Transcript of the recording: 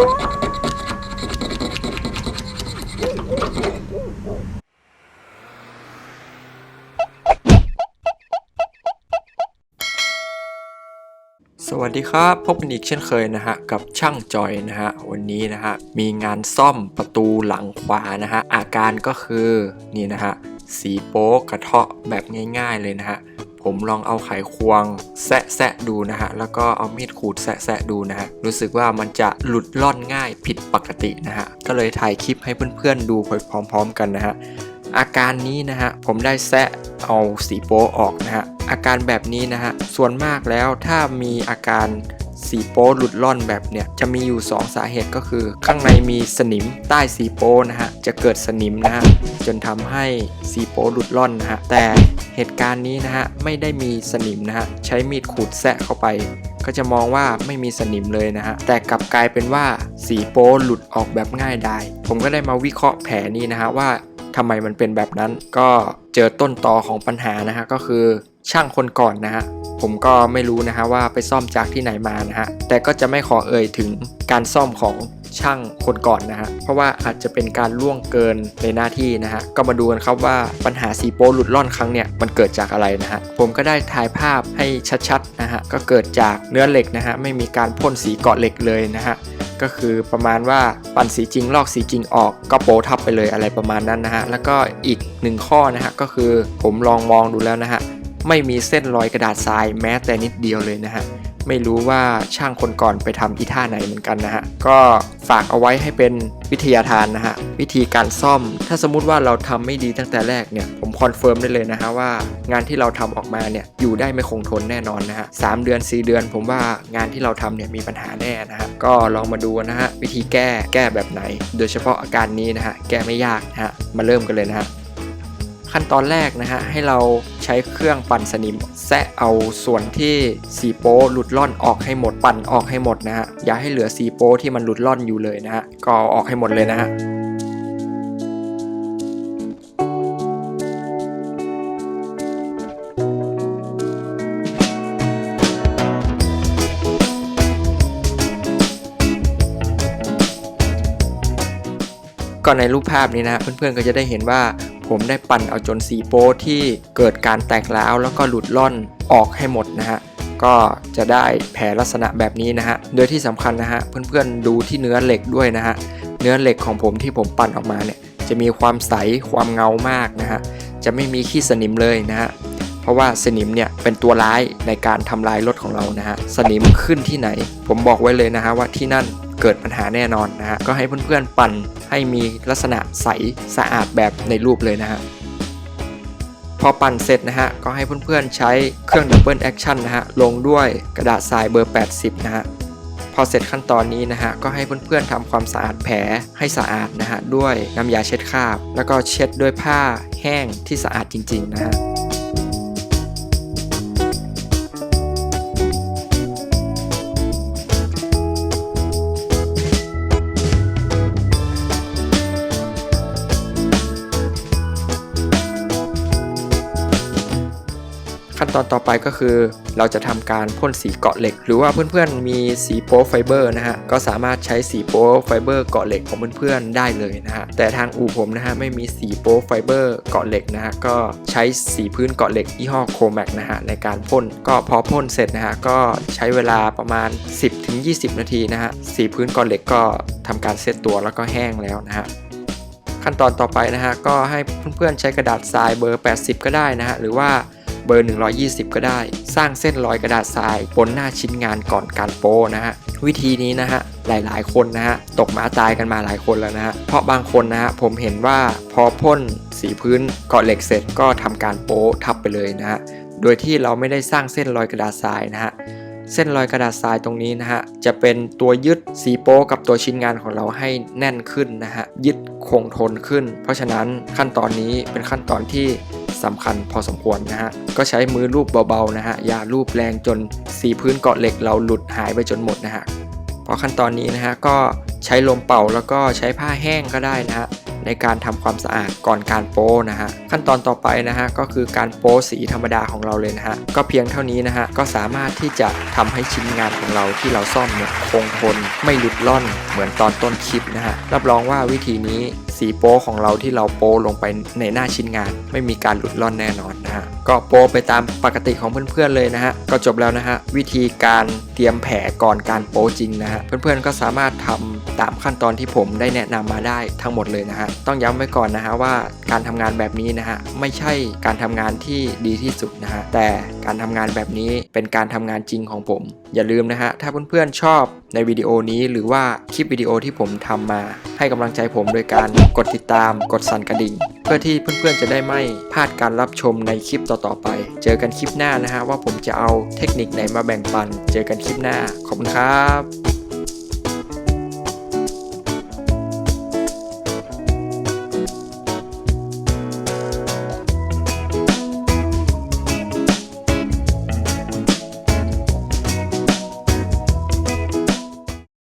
สวัสดีครับ พบกันอีกเช่นเคยนะฮะ กับช่างจอยนะฮะ วันนี้นะฮะ มีงานซ่อมประตูหลังขวานะฮะ อาการก็คือนี่นะฮะ สีโป๊กกระเทาะแบบง่ายๆเลยนะฮะ ผมลองเอาไขควงแซะแซะดูนะฮะ แล้วก็เอามีดขูดแซะแซะดูนะฮะ รู้สึกว่ามันจะหลุดล่อนง่ายผิดปกตินะฮะ ก็เลยถ่ายคลิปให้เพื่อนๆดูไปพร้อม ๆ กันนะฮะ อาการนี้นะฮะ ผมได้แซะเอาสีโป๊ออกนะฮะ อาการแบบนี้นะฮะ ส่วนมากแล้วถ้ามีอาการสีโป๊หลุดล่อนแบบเนี้ยจะมีอยู่ 2 สาเหตุก็คือ ข้างในมีสนิมใต้สีโป๊นะฮะจะเกิดสนิมนะฮะจนทำให้สีโป๊หลุดล่อนนะฮะแต่ เหตุการณ์นี้นะฮะไม่ได้มีสนิมนะฮะใช้มีดขูดแซะเข้าไป ก็จะมองว่าไม่มีสนิมเลยนะฮะแต่กลับกลายเป็นว่าสีโป้หลุดออกแบบง่ายดายผมก็ได้มาวิเคราะห์แผลนี้นะฮะว่าทำไมมันเป็นแบบนั้นก็เจอต้นตอของปัญหานะฮะก็คือ ช่างคนก่อนนะฮะผมก็ไม่รู้นะฮะว่าไปซ่อมจากที่ไหนมานะฮะแต่ก็จะไม่ขอเอ่ยถึงการซ่อมของช่างคนก่อนนะฮะเพราะว่าอาจจะเป็นการล่วงเกินในหน้าที่นะฮะก็มาดูกันครับว่าปัญหาสีโป๊หลุดล่อนครั้งเนี่ยมันเกิดจากอะไรนะฮะผมก็ได้ถ่ายภาพให้ชัดๆนะฮะก็เกิดจากเนื้อเหล็กนะฮะไม่มีการพ่นสีเกาะเหล็กเลยนะฮะก็คือประมาณว่าปั่นสีจริงลอกสีจริงออกก็โปทับไปเลยอะไรประมาณนั้นนะฮะแล้วก็อีกหนึ่งข้อนะฮะก็คือผมลองมองดูแล้วนะฮะ ไม่มีเส้นรอยกระดาษทรายแม้แต่นิดเดียวเลยนะฮะ ไม่รู้ว่าช่างคนก่อนไปทำอีท่าไหนเหมือนกันนะฮะ ก็ฝากเอาไว้ให้เป็นวิทยาทานนะฮะ วิธีการซ่อม ถ้าสมมติว่าเราทำไม่ดีตั้งแต่แรกเนี่ย ผมคอนเฟิร์มได้เลยนะฮะว่างานที่เราทำออกมาเนี่ยอยู่ได้ไม่คงทนแน่นอนนะฮะสามเดือน 4 เดือน ผมว่างานที่เราทำเนี่ยมีปัญหาแน่นะฮะ ก็ลองมาดูนะฮะวิธีแก้แก้แบบไหน โดยเฉพาะอาการนี้นะฮะแก้ไม่ยากนะฮะมาเริ่มกันเลยนะฮะ ขั้นตอนแรกนะฮะให้เราใช้เครื่องปั่นสนิมแซะเอาส่วนที่สีโป้หลุดล่อนออกให้หมดปั่นออกให้หมดนะฮะอย่าให้เหลือสีโป้ที่มันหลุดล่อนอยู่เลยนะฮะก็เอาออกให้หมดเลยนะฮะก็ในรูปภาพนี้นะเพื่อนๆก็จะได้เห็นว่า ผมได้ปั่นเอาจนสีโป้ที่เกิดการแตกร้าวแล้วก็หลุดล่อนออกให้หมดนะฮะก็จะได้แผลลักษณะแบบนี้นะฮะ โดยที่สำคัญนะฮะเพื่อนๆดูที่เนื้อเหล็กด้วยนะฮะ เนื้อเหล็กของผมที่ผมปั่นออกมาเนี่ยจะมีความใสความเงามากนะฮะ จะไม่มีขี้สนิมเลยนะฮะ เพราะว่าสนิมเนี่ยเป็นตัวร้ายในการทำลายรถของเรานะฮะ สนิมขึ้นที่ไหน ผมบอกไว้เลยนะฮะว่าที่นั่น เกิดปัญหาแน่นอนนะฮะก็ให้เพื่อนๆปั่นให้มีลักษณะใสสะอาดแบบในรูปเลยนะฮะพอปั่นเสร็จนะฮะก็ให้เพื่อนๆใช้เครื่องดับเบิลแอคชั่นนะฮะลงด้วยกระดาษทรายเบอร์ 80 นะฮะพอเสร็จขั้นตอนนี้นะฮะก็ให้เพื่อนๆทำความสะอาดแผลให้สะอาดนะฮะด้วยน้ำยาเช็ดคราบ แล้วก็เช็ดด้วยผ้าแห้งที่สะอาดจริงๆนะฮะ ตอนต่อไปก็คือ เราจะทำการพ่นสีเกาะเหล็ก หรือว่าเพื่อนๆมีสีโป๊ไฟเบอร์นะฮะก็สามารถใช้สีโป๊ไฟเบอร์เกาะเหล็กของเพื่อนๆได้เลยนะฮะแต่ทางอู่ผมนะฮะไม่มีสีโป๊ไฟเบอร์เกาะเหล็กนะฮะก็ใช้สีพื้นเกาะเหล็กยี่ห้อโคแม็กนะฮะในการพ่นก็พอพ่นเสร็จนะฮะก็ใช้เวลาประมาณ 10-20 นาทีนะฮะสีพื้นเกาะเหล็กก็ทำการเซตตัวแล้วก็แห้งแล้วนะฮะขั้นตอนต่อไปนะฮะก็ให้เพื่อนๆใช้กระดาษทรายเบอร์ 80 ก็ได้นะฮะหรือว่า บอร์ 120 ก็ได้ สร้างเส้นรอยกระดาษทรายบนหน้าชิ้นงานก่อนการโป้นะฮะวิธีนี้นะฮะหลายๆ คนนะฮะตกหมาตายกันมาหลายคนแล้วนะฮะเพราะบางคนนะฮะผมเห็นว่าพอพ่นสีพื้นเกาะเหล็กเสร็จก็ทำการโป้ทับไปเลยนะฮะโดยที่เราไม่ได้สร้างเส้นรอยกระดาษทรายนะฮะเส้นรอยกระดาษทรายตรงนี้นะฮะ จะเป็นตัวยึดสีโป๊กับตัวชิ้นงานของเราให้แน่นขึ้นนะฮะ ยึดคงทนขึ้น เพราะฉะนั้นขั้นตอนนี้เป็นขั้นตอนที่ สำคัญพอสมควรนะฮะ ก็ใช้มือลูบเบาๆนะฮะ อย่าลูบแรงจนสีพื้นเกาะเหล็กเราหลุดหายไปจนหมดนะฮะ พอขั้นตอนนี้นะฮะก็ใช้ลมเป่าแล้วก็ใช้ผ้าแห้งก็ได้นะฮะในการทำความสะอาดก่อนการโป้นะฮะขั้นตอนต่อไปนะฮะก็คือการโป้สีธรรมดาของเราเลยนะฮะก็เพียงเท่านี้นะฮะก็สามารถที่จะทำให้ชิ้นงานของเราที่เราซ่อมเนี่ยคงทนไม่หลุดล่อน มือนตอนต้นคลิปนะฮะรับรองว่าวิธีนี้สีโป้ของเราที่เราโป้ลงไปในหน้าชิ้นงาน ไม่มีการหลุดล่อนแน่นอนนะฮะก็โป้ไปตามปกติของเพื่อนๆเลยนะฮะก็จบแล้วนะฮะวิธีการเตรียมแผลก่อนการโป้จริงนะฮะเพื่อนๆก็สามารถทำตามขั้นตอนที่ผมได้แนะนำมาได้ทั้งหมดเลยนะฮะต้องย้ำไว้ก่อนนะฮะว่า การทำงานแบบนี้นะฮะไม่ใช่การทำงานที่ดีที่สุดนะฮะแต่การทำงานแบบนี้เป็นการทำงานจริงของผม อย่าลืมนะฮะถ้าเพื่อนๆชอบในวิดีโอนี้หรือว่าคลิปวิดีโอที่ผมทำมา ให้กำลังใจผมโดยการกดติดตามกดสั่นกระดิ่ง เพื่อที่เพื่อนๆจะได้ไม่พลาดการรับชมในคลิปต่อๆไป เจอกันคลิปหน้านะฮะว่าผมจะเอาเทคนิคไหนมาแบ่งปัน เจอกันคลิปหน้าขอบคุณครับ